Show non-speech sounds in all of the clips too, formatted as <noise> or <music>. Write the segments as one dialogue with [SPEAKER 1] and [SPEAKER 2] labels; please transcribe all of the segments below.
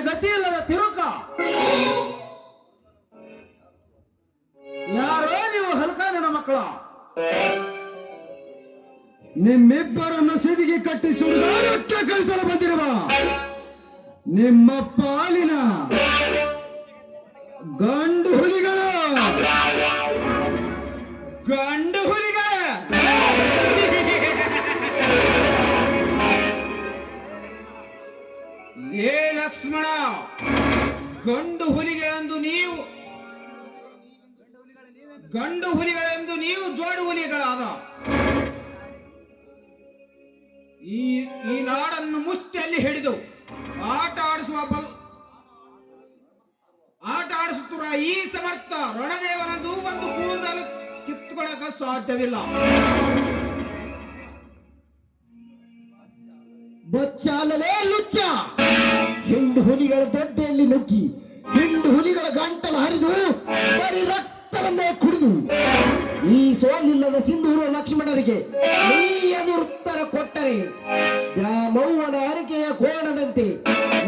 [SPEAKER 1] ಊರಿಗೆ ಇಲ್ಲದ ತಿರುಕ. ಯಾರೋ ನೀವು ಹಲ್ಕಾನನ ಮಕ್ಕಳ.
[SPEAKER 2] ನಿಮ್ಮಿಬ್ಬರನ್ನು ಸಿದಿಗೆ ಕಟ್ಟಿ ಸುಡುಗಾಡಕ್ಕೆ ಕಳಿಸಲು ಬಂದಿರುವ ನಿಮ್ಮ ಪಾಲಿನ ಗಂಡು ಹುಲಿಗಳು.
[SPEAKER 1] ಗಂಡು ಏ ಲಕ್ಷ್ಮಣ, ಗಂಡು ಹುಲಿಗಳೆಂದು ನೀವು, ಗಂಡು ಹುಲಿಗಳೆಂದು ನೀವು ಜೋಡು ಹುಲಿಗಳಾದ. ಈ ಈ ನಾಡನ್ನು ಮುಷ್ಟಿಯಲ್ಲಿ ಹಿಡಿದು ಆಟ ಆಡಿಸುವ ಬಲ್, ಆಟ ಆಡಿಸುತ್ತಿರುವ ಈ ಸಮರ್ಥ ರಣದೇವನದು ಒಂದು ಕೂದಲು ಕಿತ್ತುಕೊಳ್ಳಕ ಸಾಧ್ಯವಿಲ್ಲ.
[SPEAKER 2] ಬಚ್ಚಾಲಲೇ ಲುಚ್ಚ. ಹಿಂಡು ಹುಲಿಗಳ ದೊಡ್ಡೆಯಲ್ಲಿ ನುಗ್ಗಿ, ಹಿಂಡು ಹುಲಿಗಳ ಗಂಟಲು ಹರಿದು, ಬರೀ ರಕ್ತವನ್ನೇ ಕುಡಿದು, ಈ ಸೋಲಿಲ್ಲದ ಸಿಂಧೂರು ಲಕ್ಷ್ಮಣರಿಗೆ ನೀ ಉತ್ತರ ಕೊಟ್ಟರೆ ಮೌವನ ಅರಿಕೆಯ ಕೋಣದಂತೆ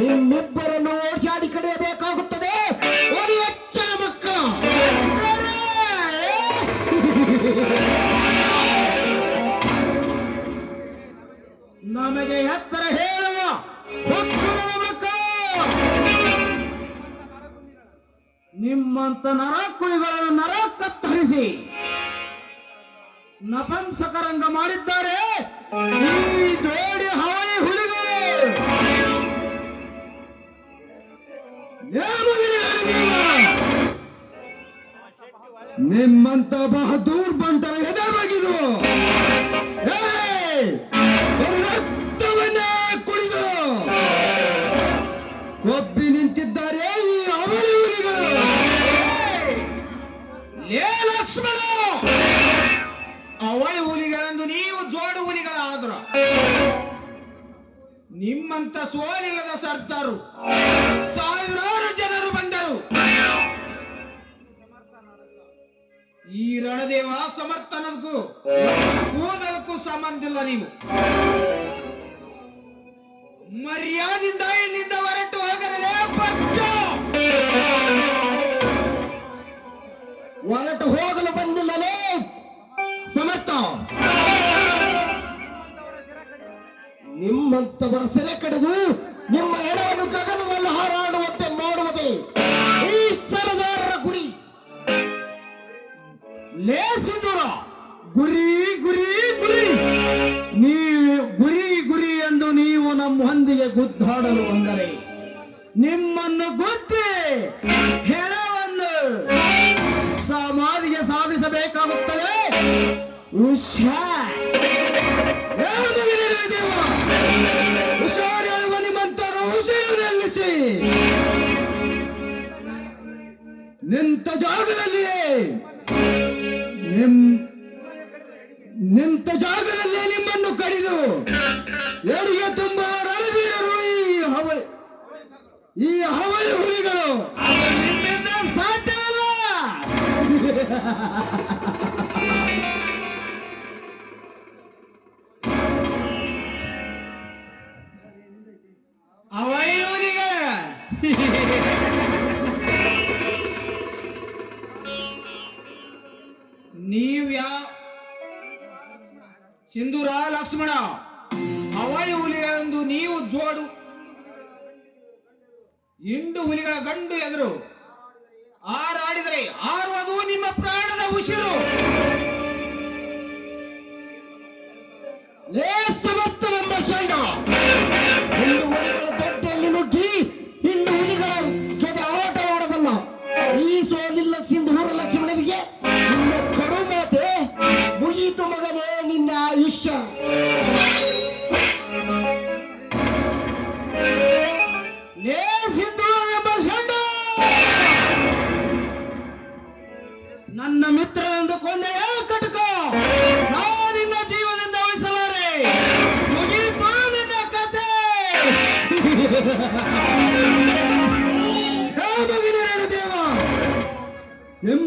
[SPEAKER 2] ನಿಮ್ಮಿಬ್ಬರನ್ನು ಓಡಾಡಿ ಕಡೆಯಬೇಕಾಗುತ್ತದೆ.
[SPEAKER 1] ನಮಗೆ ಎಚ್ಚರ ಹೇಳುವ ನಿಮ್ಮಂತ ನರಕುಳಿಗಳನ್ನು ನರ ಕತ್ತರಿಸಿ ನಪಂಸಕರಂಗ ಮಾಡಿದ್ದಾರೆ. ಈ ಜೋಡಿ ಹಾಳಿ ಹುಲಿಗಳು?
[SPEAKER 2] ನಿಮ್ಮಂತ ಬಹದೂರ್ ಬಂಟರ ಎದೆ ಬಗಿದು
[SPEAKER 1] ಲೇ ಲಕ್ಷ್ಮಣ ಅವಳಿ ಹುಲಿಗಳೆಂದು ನೀವು ಜೋಡು ಹುಲಿಗಳಾದ್ರ. ನಿಮ್ಮಂತ ಸೋಲಿಲ್ಲದ ಸರ್ದಾರು ಸಾವಿರಾರು ಜನರು ಬಂದರು. ಈ ರಣದೇವ ಸಮರ್ಥನದಕ್ಕೂ ಕೂದಲಕ್ಕೂ ಸಂಬಂಧಿಲ್ಲ ನೀವು. ಮರ್ಯಾದಿಂದ ಇಲ್ಲಿಂದ ಹೊರಟು ಹೋಗಲು
[SPEAKER 2] ಬಂದಿಲ್ಲಲೇ? ಸಮರ್ಥ. ನಿಮ್ಮಂತವರ ಸೆರೆ ಕಡಿದು ನಿಮ್ಮ ಎಡವನ್ನು ಗಗನದಲ್ಲಿ
[SPEAKER 1] ಹುಷಾರ್.
[SPEAKER 2] ಏನಿದೆ ದೇವ? ಹುಷಾರು ಹೇಳುವ ನಿಮ್ಮಂತರ ಉಸಿರು ನಿಲ್ಲಿಸಿ ನಿಂತ ಜಾಗದಲ್ಲಿಯೇ. ನಿಮ್ ನಿಂತ ಜಾಗದಲ್ಲೇ ನಿಮ್ಮನ್ನು ಕಡಿದು ಎಡಿಗೆ ತುಂಬ ರಣವೀರರು ಈ ಹವಳಿ ಈ ಹವಳಿ ಹುಲಿಗಳು.
[SPEAKER 1] ಸಾಧ್ಯವಿಲ್ಲ <laughs> ನೀವ್ಯಾ ಸಿಂಧೂರ ಲಕ್ಷ್ಮಣ ಅವಳಿ ಹುಲಿಗಳೆಂದು ನೀವು ಜೋಡು. ಇಂಡು ಹುಲಿಗಳ ಗಂಡು ಎದುರು ಆರಾಡಿದರೆ ಅದು ನಿಮ್ಮ ಪ್ರಾಣದ ಉಸಿರು.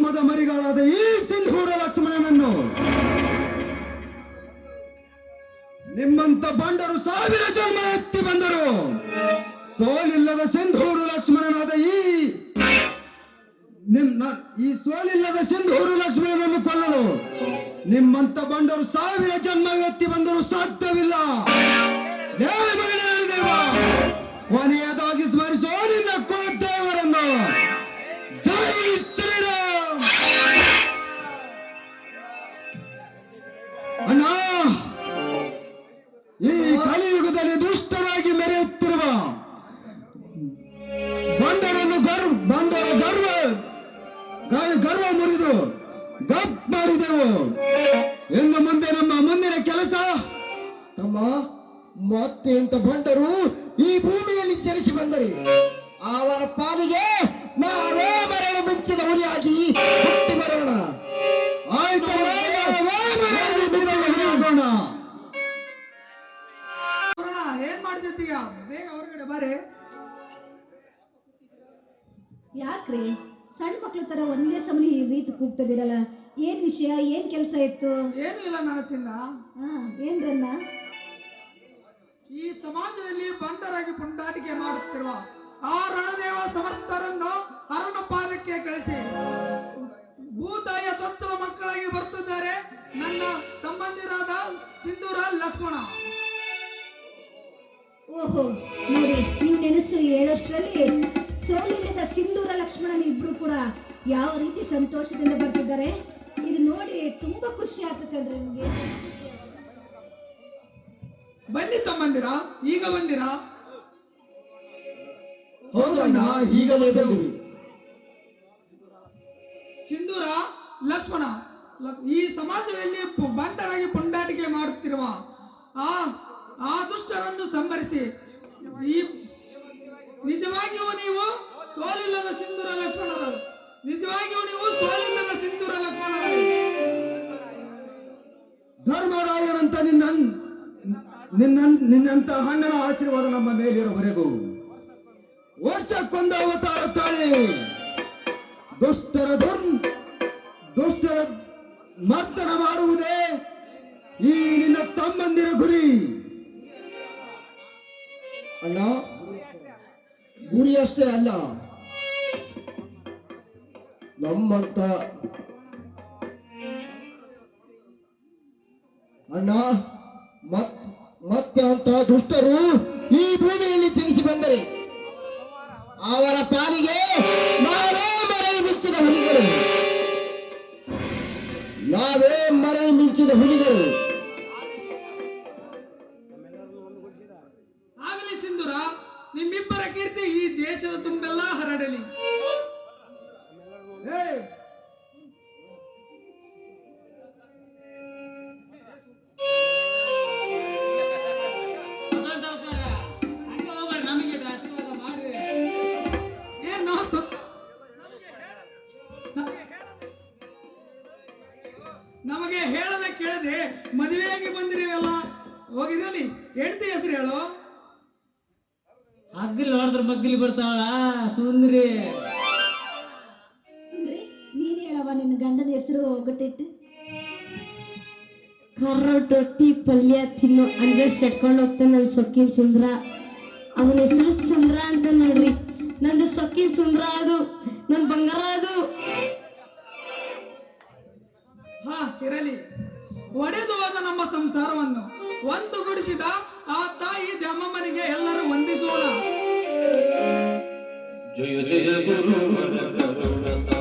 [SPEAKER 2] ಸಿಂಹದ ಮರಿಗಳಾದ ಈ ಸಿಂಧೂರ ಲಕ್ಷ್ಮಣನನ್ನು ನಿಮ್ಮಂತ ಬಂಡರು ಸಾವಿರ ಜನ್ಮ ಎತ್ತಿ ಬಂದರು.
[SPEAKER 3] ಸೋಲಿಲ್ಲದ ಸಿಂಧೂರು ಲಕ್ಷ್ಮಣನಾದ ಈ ನಿಮ್ಮ ಈ ಸೋಲಿಲ್ಲದ ಸಿಂಧೂರು ಲಕ್ಷ್ಮಣನನ್ನು ಕೊಲ್ಲಲು ನಿಮ್ಮಂತ ಬಂಡರು ಸಾವಿರ ಜನ್ಮ ಎತ್ತಿ ಬಂದರು ಸಾಧ್ಯವಿಲ್ಲ. ಕೊನೆಯದಾಗಿ ಸ್ಮರಿಸೋ ನಿನ್ನ ಇನ್ನು ಮುಂದೆ ನಮ್ಮ ಮುಂದಿನ ಕೆಲಸ.
[SPEAKER 2] ತಮ್ಮ ಮತ್ತೆ ಅಂತ ಬಂಡರು ಈ ಭೂಮಿಯಲ್ಲಿ ಜನಿಸಿ ಬಂದರೆ ಅವರ ಪಾಲಿಗೆ ನಾವೇ ಮರಳು ಮಿಂಚಿದ ಹುಲಿಯಾಗಿ ಹುಟ್ಟಿ ಬರೋಣ.
[SPEAKER 3] ಆಯ್ತು.
[SPEAKER 4] ಏನ್ ಮಾಡ್ತಿದ್ದೀಯ? ಬೇಗ ಹೊರಗಡೆ ಬಾರೆ.
[SPEAKER 5] ಯಾಕ್ರಿ? ಸಣ್ಣ ಮಕ್ಳ ತರ ಒಂದೇ ಸಮಯ ಈ ರೀತಿ ಕೂಗ್ತದಿರಲ್ಲ ಏನ್ ವಿಷಯ? ಏನ್ ಕೆಲಸ ಇತ್ತು?
[SPEAKER 4] ಏನು ಇಲ್ಲ ನನ್ನ ಚಿನ್ನ.
[SPEAKER 5] ಏನ್ ಏನ್ರನ್ನ
[SPEAKER 4] ಈ ಸಮಾಜದಲ್ಲಿ ಬಂಡರಾಗಿ ಪುಂಡಾಟಿಕೆ ಮಾಡುತ್ತಿರುವ ಆ ರಣದೇವ ಸಮಸ್ತರನ್ನು ಅರಣ ಪಾದಕ್ಕೆ ಕಳಿಸಿ. ಭೂತಾಯಿಯ ಚೊಚ್ಚಲ ಮಕ್ಕಳಾಗಿ ಬರ್ತಿದ್ದಾರೆ ನನ್ನ ತಮ್ಮಂದಿರಾದ ಸಿಂಧೂರ ಲಕ್ಷ್ಮಣ.
[SPEAKER 5] ಓಹೋ ನೋಡಿ ನೀವು ನೆನೆಸು ಹೇಳೋಷ್ಟರಲ್ಲಿ ಸೋಲಿಲ್ಲದ ಸಿಂಧೂರ ಲಕ್ಷ್ಮಣನ ಇಬ್ರು ಕೂಡ ಯಾವ ರೀತಿ ಸಂತೋಷದಿಂದ ಬರ್ತಿದ್ದಾರೆ? ಇದು ನೋಡಿ ತುಂಬಾ ಖುಷಿ ಆಯ್ತು ಕಣ್ರಿ ನಿಮ್ಗೆ
[SPEAKER 4] ಬನ್ನಿ ತಮ್ಮಂದಿರ ಈಗ ಬಂದಿರ?
[SPEAKER 2] ಹೌದಣ್ಣ ಈಗ
[SPEAKER 4] ಸಿಂಧೂರ ಲಕ್ಷ್ಮಣ ಈ ಸಮಾಜದಲ್ಲಿ ಬಂಟರಾಗಿ ಪುಂಡಾಟಿಕೆ ಮಾಡುತ್ತಿರುವ ಆ ಆ ದುಷ್ಟರನ್ನು ಸಂಭರಿಸಿ ಈ ನಿಜವಾಗಿಯೂ ನೀವು ಸೋಲಿಲ್ಲದ ಸಿಂಧೂರ ಲಕ್ಷ್ಮಣರು ನಿಜವಾಗಿಯೂ ನೀವು ಸೋಲಿಲ್ಲದ
[SPEAKER 3] ಧರ್ಮರಾಯರಂತ ನಿನ್ನ ನಿನ್ನ ನಿನ್ನಂತ ಅಣ್ಣನ ಆಶೀರ್ವಾದ ನಮ್ಮ ಮೇಲಿರೋವರೆಗೂ. ವರ್ಷಕ್ಕೊಂದು ಅವತಾರ ತಾಳಿ. ದುಷ್ಟರ ದುರ್ ದುಷ್ಟರ ಮರ್ತನ ಮಾಡುವುದೇ ಈ ನಿನ್ನ ತಮ್ಮಂದಿರ ಗುರಿ.
[SPEAKER 2] ಅಲ್ಲ ಗುರಿ ಅಷ್ಟೇ ಅಲ್ಲ. ನಮ್ಮಂತ ಅಣ್ಣ, ಮತ್, ಮತ್ತೆ ಅಂತ ದುಷ್ಟರು ಈ ಭೂಮಿಯಲ್ಲಿ ಜನಿಸಿ ಬಂದರೆ ಅವರ ಪಾಲಿಗೆ ನಾವೇ ಮರಳಿ ಮಿಂಚಿದ ಹುಲಿಗಳು. ನಾವೇ ಮರಳಿ ಮಿಂಚಿದ ಹುಲಿಗಳು.
[SPEAKER 6] ಹೊಡೆದ್ರ ಮಗ್ಗಿಲ್ ಬರ್ತಾಳ? ಸುಂದ್ರಿ.
[SPEAKER 5] ಸುಂದ್ರಿ ನೀನ್ ಹೇಳವ ನಿನ್ನ ಗಂಡನ ಹೆಸರು ಗೊತ್ತಿತ್ತು
[SPEAKER 7] ಕರ್ರೋಟ್ ರೊಟ್ಟಿ ಪಲ್ಯ ತಿನ್ನು ಅಂದ್ರೆ ಸೆಟ್ಕೊಂಡು ಹೋಗ್ತಾನೆ ನನ್ ಸೊಕ್ಕಿನ ಸುಂದ್ರ. ಅವನ ಹೆಸರು ಸುಂದ್ರ ಅಂತ ನೋಡ್ರಿ. ನಂದು ಸೊಕ್ಕಿನ ಸುಂದ್ರ ಅದು ನನ್ ಬಂಗಾರ ಅದು.
[SPEAKER 4] ಹಾ ಇರಲಿ. ಒಡೆದು ಹೋದ ನಮ್ಮ ಸಂಸಾರವನ್ನು. ಒಂದು ಗುಡಿಸಿದ ಆ ತಾಯಿ ದ್ಯಾಮಮ್ಮನಿಗೆ ಎಲ್ಲರೂ ವಂದಿಸೋಣ.
[SPEAKER 8] जय जय गुरु